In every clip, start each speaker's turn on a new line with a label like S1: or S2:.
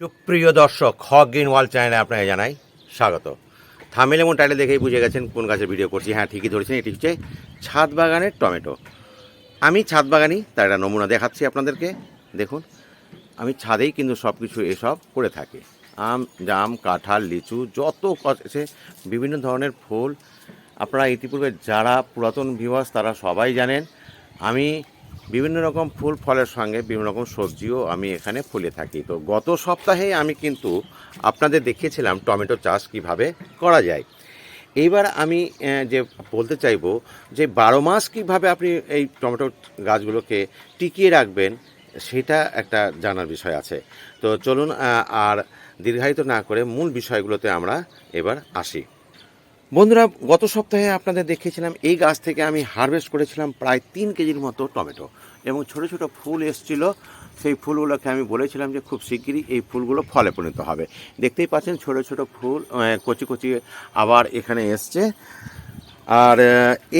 S1: সুপ্রিয় দর্শক, হক গ্রিন ওয়াল চ্যানেলে আপনাকে জানাই স্বাগত। থামেল এবং টাইলে দেখেই বুঝে গেছেন কোন গাছের ভিডিও করছি। হ্যাঁ ঠিকই ধরেছেন, এটি হচ্ছে ছাদ বাগানের টমেটো। আমি ছাদ বাগানি, তার একটা নমুনা দেখাচ্ছি আপনাদেরকে। দেখুন, আমি ছাদেই কিন্তু সব কিছু এসব করে থাকি। আম, জাম, কাঁঠাল, লিচু, যত আছে বিভিন্ন ধরনের ফুল। আপনারা ইতিপূর্বে যারা পুরাতন ভিউয়ার্স তারা সবাই জানেন, আমি বিভিন্ন রকম ফুল, ফলের সঙ্গে বিভিন্ন রকম সবজিও আমি এখানে ফুলে থাকি। তো গত সপ্তাহে আমি কিন্তু আপনাদের দেখিয়েছিলাম টমেটো চাষ কীভাবে করা যায়। এইবার আমি যে বলতে চাইব যে বারো মাস কীভাবে আপনি এই টমেটো গাছগুলোকে টিকিয়ে রাখবেন, সেটা একটা জানার বিষয় আছে। তো চলুন আর দীর্ঘায়িত না করে মূল বিষয়গুলোতে আমরা এবার আসি। বন্ধুরা, গত সপ্তাহে আপনাদের দেখিয়েছিলাম, এই গাছ থেকে আমি হারভেস্ট করেছিলাম প্রায় তিন কেজির মতো টমেটো এবং ছোট ছোট ফুল এসছিল। সেই ফুলগুলোকে আমি বলেছিলাম যে খুব শিগগিরই এই ফুলগুলো ফলে পরিণত হবে। দেখতেই পাচ্ছেন, ছোট ছোট ফুল কচি কচি আবার এখানে এসছে। আর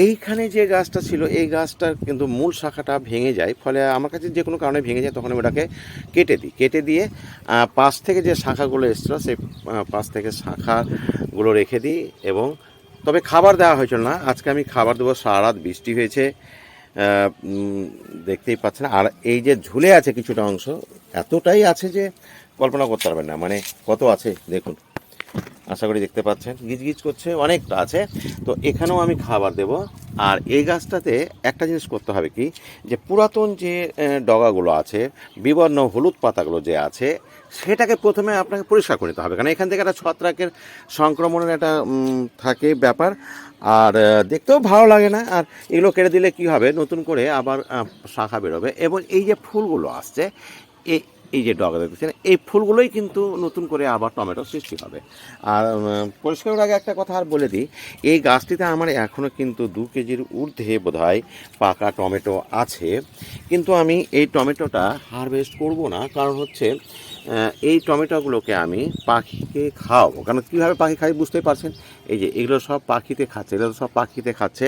S1: এইখানে যে গাছটা ছিল, এই গাছটার কিন্তু মূল শাখাটা ভেঙে যায়। ফলে আমার কাছে যে কোনো কারণে ভেঙে যায়, তখন আমি ওটাকে কেটে দিই। কেটে দিয়ে পাশ থেকে যে শাখাগুলো এসেছিল, সেই পাশ থেকে শাখাগুলো রেখে দিই এবং তবে খাবার দেওয়া হয়েছিল না। আজকে আমি খাবার দেবো সারা রাত বৃষ্টি হয়েছে। দেখতেই পাচ্ছেন। আর এই যে ঝুলে আছে কিছুটা অংশ, এতটাই আছে যে কল্পনা করতে পারবেন না। মানে কত আছে, দেখুন। আশা করি দেখতে পাচ্ছেন গিজগিজ করছে, অনেকটা আছে। তো এখানেও আমি খাবার দেব। আর এই গাছটাতে একটা জিনিস করতে হবে কি, যে পুরাতন যে ডগাগুলো আছে, বিবর্ণ হলুদ পাতাগুলো যে আছে, সেটাকে প্রথমে আপনাকে পরিষ্কার করে নিতে হবে। কারণ এখান থেকে একটা ছত্রাকের সংক্রমণের একটা থাকে ব্যাপার। আর দেখতেও ভালো লাগে না। আর এগুলো কেটে দিলে কি হবে? নতুন করে আবার শাখা বেরোবে। এবং এই যে ফুলগুলো আসছে এই যে ডগা দেখতেছেন, এই ফুলগুলোই কিন্তু নতুন করে আবার টমেটো সৃষ্টি হবে। আর পরিষ্কার আগে একটা কথা আর বলে দিই, এই গাছটিতে আমার এখনও কিন্তু দু কেজির ঊর্ধ্বে বোধহয় পাকা টমেটো আছে। কিন্তু আমি এই টমেটোটা হারভেস্ট করব না, কারণ হচ্ছে এই টমেটোগুলোকে আমি পাখিকে খাওয়াবো। কারণ কীভাবে পাখি খাই বুঝতেই পারছেন? এই যে এগুলো সব পাখিতে খাচ্ছে, এগুলো সব পাখিতে খাচ্ছে।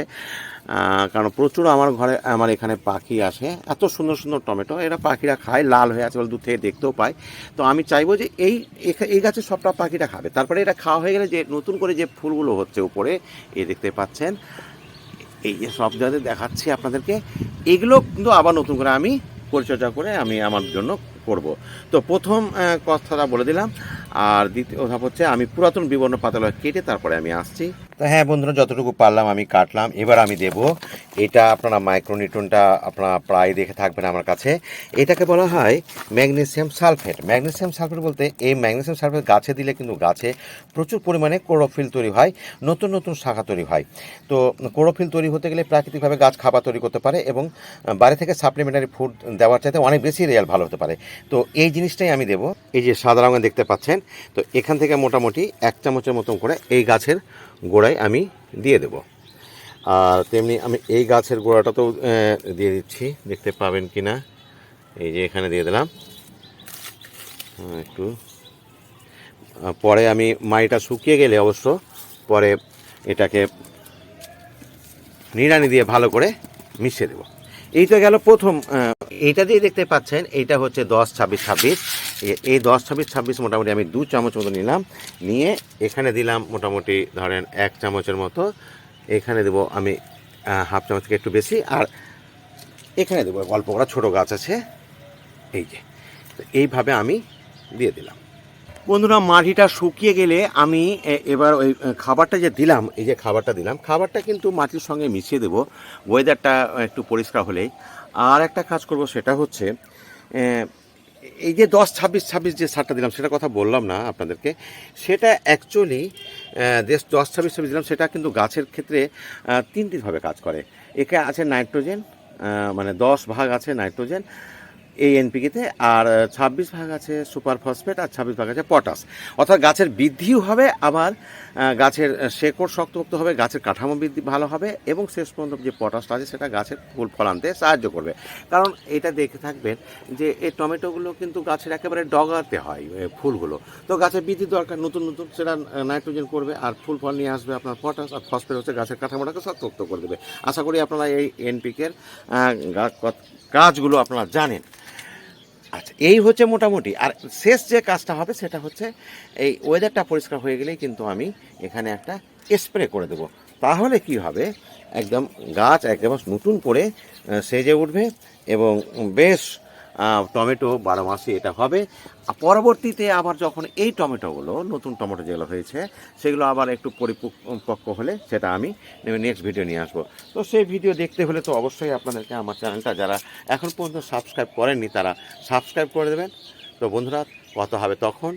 S1: কারণ প্রচুর আমার ঘরে, আমার এখানে পাখি আসে। এত সুন্দর সুন্দর টমেটো, এরা পাখিরা খায়, লাল হয়ে আছে বলে দূর থেকে দেখতেও পায়। তো আমি চাইব যে এই এই গাছের সবটা পাখিটা খাবে। তারপরে এটা খাওয়া হয়ে গেলে যে নতুন করে যে ফুলগুলো হচ্ছে উপরে এই দেখতে পাচ্ছেন। এই যে সব জায়গাতে দেখাচ্ছি আপনাদেরকে। এগুলো কিন্তু আবার নতুন করে আমি পরিচর্যা করে আমি আমার জন্য করব। তো প্রথম কথাটা বলে দিলাম। আর দ্বিতীয় ধাপ হচ্ছে আমি পুরাতন বিবর্ণ পাতাগুলো কেটে তারপরে আমি আসছি। তো হ্যাঁ বন্ধুরা, যতটুকু পারলাম আমি কাটলাম। এবার আমি দেব এটা আপনারা মাইক্রোনিউটনটা আপনারা প্রায় দেখে থাকবেন আমার কাছে। এটাকে বলা হয় ম্যাগনেসিয়াম সালফেট ম্যাগনেসিয়াম সালফেট বলতে এই ম্যাগনেসিয়াম সালফেট গাছে দিলে কিন্তু গাছে প্রচুর পরিমাণে ক্লোরোফিল তৈরি হয়, নতুন নতুন শাখা তৈরি হয়। তো ক্লোরোফিল তৈরি হতে গেলে প্রাকৃতিকভাবে গাছ খাবার তৈরি করতে পারে এবং বাইরে থেকে সাপ্লিমেন্টারি ফুড দেওয়ার চাইতে অনেক বেশি রেজাল্ট ভালো হতে পারে। তো এই জিনিসটাই আমি দেব। এই যে সাদা রঙের দেখতে পাচ্ছেন, তো এখান থেকে মোটামুটি এক চামচের মতন করে এই গাছের গোড়ায় আমি দিয়ে দেব। আর তেমনি আমি এই গাছের গোড়াটা তো দিয়ে দিচ্ছি। দেখতে পাবেন কি না এই যে এখানে দিয়ে দিলাম। একটু। পরে আমি মাটিটা শুকিয়ে গেলে অবশ্য পরে এটাকে নিড়ানি দিয়ে ভালো করে মিশিয়ে দেবো। এইটা গেল প্রথম এইটা দিয়ে দেখতে পাচ্ছেন, এইটা হচ্ছে দশ ছাব্বিশ ছাব্বিশ। এই দশ, ছাব্বিশ ছাব্বিশ মোটামুটি আমি দু চামচ মতো নিলাম। নিয়ে এখানে দিলাম মোটামুটি ধরেন এক চামচের মতো। এখানে দেবো আমি হাফ চামচ থেকে একটু বেশি। আর এখানে দেবো, অল্প করা ছোটো গাছ আছে। এই যে এইভাবে আমি দিয়ে দিলাম। বন্ধুরা, মাটিটা শুকিয়ে গেলে আমি এবার ওই খাবারটা যে দিলাম, এই যে খাবারটা দিলাম, খাবারটা কিন্তু মাটির সঙ্গে মিশিয়ে দেবো। ওয়েদারটা একটু পরিষ্কার হলেই। আর একটা কাজ করব, সেটা হচ্ছে এই যে দশ, ছাব্বিশ ছাব্বিশ যে সারটা দিলাম, সেটা কথা বললাম না আপনাদেরকে। সেটা অ্যাকচুয়ালি দেশ দশ, ছাব্বিশ ছাব্বিশ দিলাম, সেটা কিন্তু গাছের ক্ষেত্রে তিনটিভাবে কাজ করে। একে আছে নাইট্রোজেন মানে দশ ভাগ আছে নাইট্রোজেন এই এনপিকেতে, আর ছাব্বিশ ভাগ আছে সুপার ফসফেট আর ছাব্বিশ ভাগ আছে পটাশ। অর্থাৎ গাছের বৃদ্ধিও হবে, আবার গাছের শেকড় শক্তপোক্ত হবে, গাছের কাঠামো বৃদ্ধি ভালো হবে, এবং শেষ পর্যন্ত যে পটাশটা আছে, সেটা গাছের ফুল ফল আনতে সাহায্য করবে। কারণ এটা দেখে থাকবেন যে এই টমেটোগুলো কিন্তু গাছের একেবারে ডগাতে হয় ফুলগুলো। তো গাছের বৃদ্ধি দরকার, নতুন নতুন, সেটা নাইট্রোজেন করবে, আর ফুল ফল নিয়ে আসবে আপনার পটাশ, আর ফসফেট হচ্ছে গাছের কাঠামোটাকে শক্তপোক্ত করে দেবে। আশা করি আপনারা এই এনপিকের কাজগুলো আপনারা জানেন। আচ্ছা এই হচ্ছে মোটামুটি। আর শেষ যে কাজটা হবে সেটা হচ্ছে এই ওয়েদারটা পরিষ্কার হয়ে গেলেই কিন্তু আমি এখানে একটা স্প্রে করে দেবো। তাহলে কি হবে? একদম গাছ একদম নতুন করে সেজে উঠবে এবং বেশ টমেটো বারো মাসে এটা হবে। পরবর্তীতে আবার যখন এই টমেটোগুলো, নতুন টমেটো যেগুলো হয়েছে, সেগুলো আবার একটু পরিপক্ক হলে সেটা আমি নেক্সট ভিডিও নিয়ে আসব। তো সেই ভিডিও দেখতে হলে তো অবশ্যই আপনাদেরকে আমার চ্যানেলটা, যারা এখন পর্যন্ত সাবস্ক্রাইব করেননি তারা সাবস্ক্রাইব করে দেবেন। তো বন্ধুরা, কথা হবে তখন।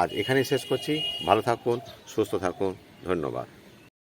S1: আজ এখানেই শেষ করছি। ভালো থাকুন, সুস্থ থাকুন। ধন্যবাদ।